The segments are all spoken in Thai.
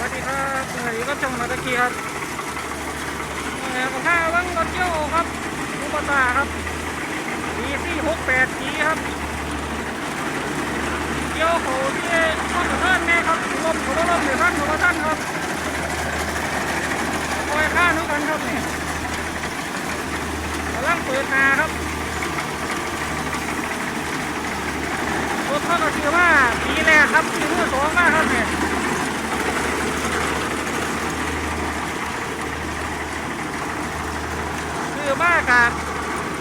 สวัสดีครับสวัสดีก็ชมมาตะกี้ครับผมข้าวังรถเที่ยวครับลูกตาครับปีสี่หกแปดปีครับเที่ยวโขที่ต้นกระเทินแม่ครับลมเขาลมเลยครับเขาท่านครับคอยข้านุกันครับนี่กำลังเปิดนาครับรถเขาก็คือว่าปีแรกครับปีมือสองมากครับเนี่ย คือมากอะ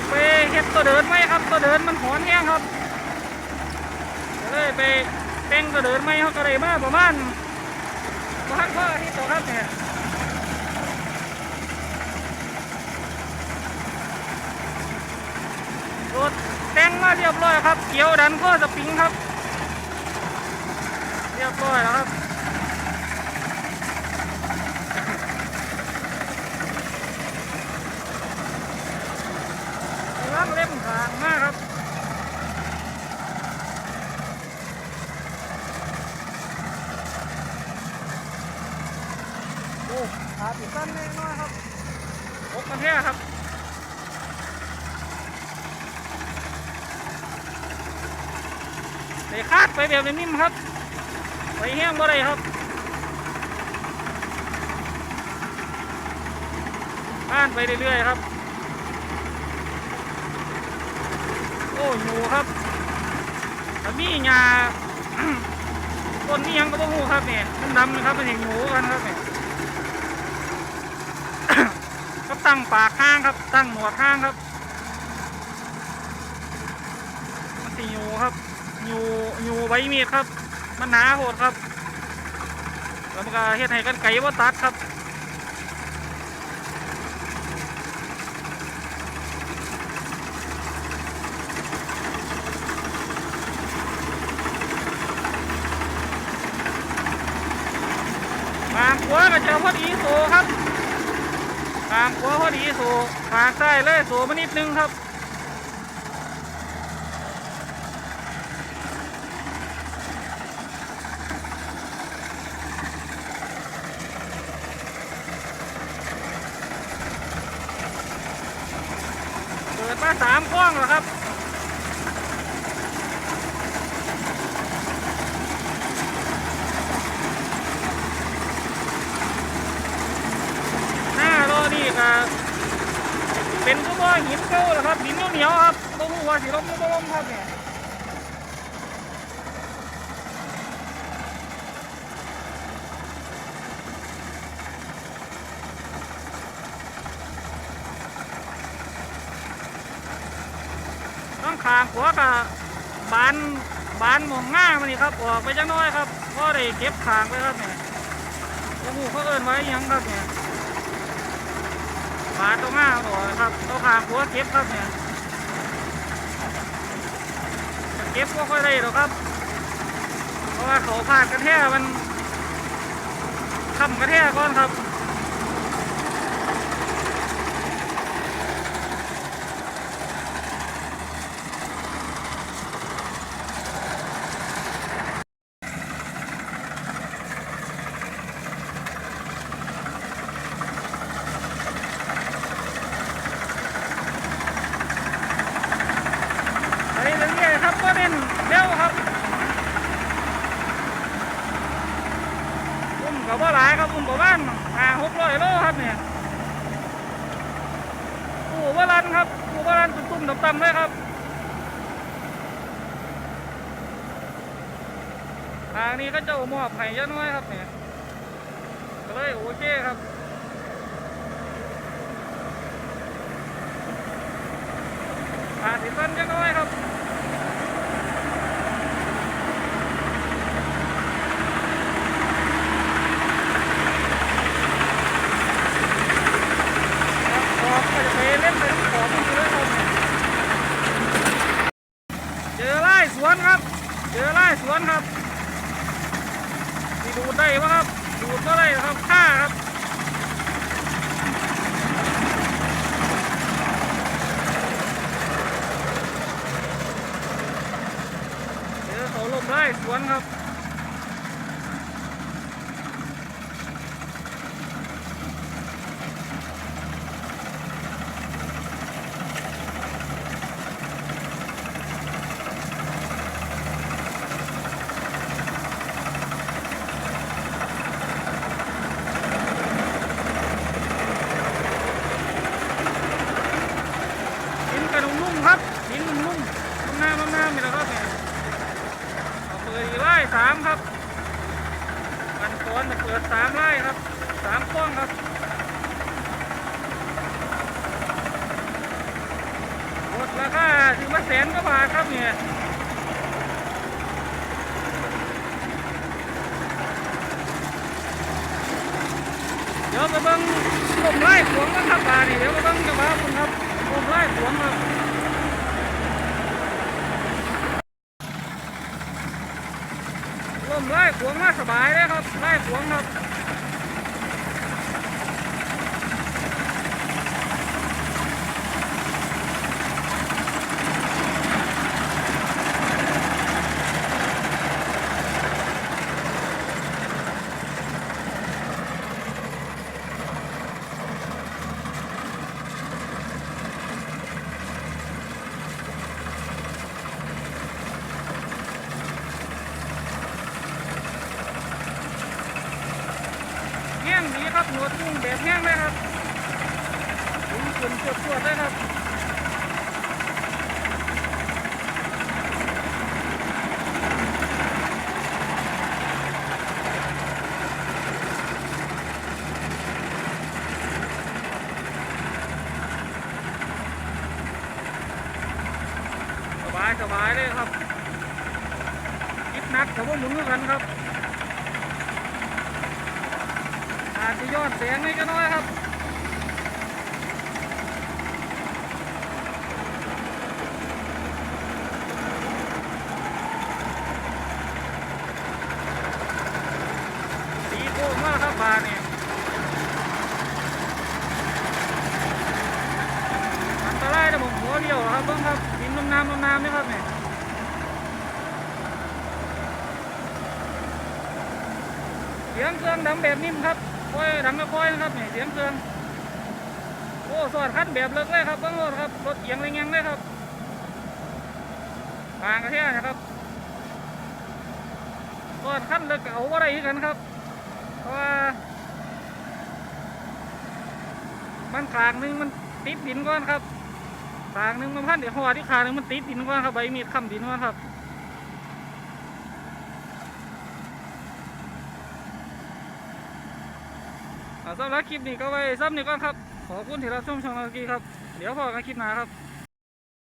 ไปเฮ็ดตัวเดินไหมครับ ตัวเดินมันหอนแห้งครับก็เลยไปแต่งตัวเดินไหมเขาก็เลยมาประมาณพักเพื่อทิตย์ต่อครับเนี่ยรถแต่งมาเรียบร้อยครับ เกี่ยวดันข้อสปริงครับ เรียบร้อยแล้วครับ ล้างเล่มขางมากครับ โอ้ ขาติดสั้นแน่นอนครับพกกันแท้ครับใส่คาดไปแบบนิ่มครับ ไปแห้งบ่ได้ครับอ่านไปเรื่อยๆครับ โอ้หูครับแต่มีหญ้าต้นนี้ยังก็บ่ฮู้ครับเนี่ยดำๆนะครับมันเห็นหนูกันครับเนี่ย ก็ตั้ งปากข้างครับ ตั้งหนวดข้างครับ มันสิอยู่ครับอยู่อยู่ใบมีดครับ มันหนาโหดครับ แล้วมันก็เฮ็ดให้กันไก่ว่าตัดครับทางขวก็จะพอดีโซครับ ทางขวาพอดีสูทางซ้ายเลยสูมานิดนึงครับเปิดมาสามกล้องแล้วครับ หน้ารอนี่ก็ เป็นก็ว่าหินเก่าแหละครับดินเหนียวครับบ่รู้ว่าสิลมหรือบ่ลมครับเนี่ยต้องขางหัวกับบานบานหมองง่ามันนี่ครับออกไปจังน้อยครับก็ได้เก็บขางไปครับเนี่ยโอ้โหเขาเอิ้นไว้ยังครับเนี่ย ขาตัวง่าบ่ครับตัวขาหัวเก็บครับเนี่ยเก็บก็ค่อยได้หรอกครับ เพราะว่าเขาพาดกระแทกมันทำกระแทกก่อนครับ ไปเรื่อยๆครับก็เน้นเร็วครับอุ้มกับว่าหลายครับอุ้มประมาณห้าหกร้อยโลครับเนี่ยปูว่ารันครับปู ปุ่มต่ำๆด้วยครับ ทางนี้ก็จะมอบให้เยอะน้อยครับเนี่ยก็เลยโอเคครับอาดสิสั้นเยอะน้อยครับ ขอบก็จะไปเล่นไปทั้งขอบมันเลยครับเจอไล่สวนครับ เจอไล่สวนครับที่ดูด ได้ปะครับดูดก็ได้ครับฆ่าครับเดี๋ยวเขาลมไล่สวนครับ จะเปิดสามไร่ครับสามกล้องครับหมดราคาถึงมา แสนกว่าบาทครับเนี่ยเดี๋ยวไปเบิ้งลมไล่ขวงกันครับบาทนี่เดี๋ยวไปเบิ้งจะว่าคุณครับลมไล่ขวงครับลมไล่ขวงมาสบายเลยครับไล่ขวงครับ รับหนวดกุ้งแบบแห้งเลยครับถึงขึ้นสวดๆเลยครับสบายสบายเลยครับคิดนักแต่ว่าหมุนกันครับ อาจจะยอดเสียงนิดก็น้อยครับดีโก้มากครับบาทนี่อันตรายนะผมหัวเดียวครับเบิ้งครับดินน้ำน้ำน้ำน้ำนี่ครับเนี่ยเสียงเครื่องดังแบบนิ่มครับ ค่อยดังค่อยนะครับเนี่ยเสียงเครื่องโอ้สอดคันแบบเลิกเลยครับเบิ้งรถครับรถเอียงแรงๆเลยครับกลางกระเทียนะครับสอดคันเลิกเอาอะไรกันครับเพราะว่ามันขางนึงมันติดดินก่อนครับขางนึงมันพันเดี๋ยวหัวที่ขางนึงมันติดดินก่อนครับใบมีดค้ำดินก่อนครับเอา สำหรับคลิปนี้ก็ไว้ซ้ำนี่ก่อนครับ ขอบคุณที่รับชมช่องเรากีครับ เดี๋ยวพอกันคลิปหน้าครับ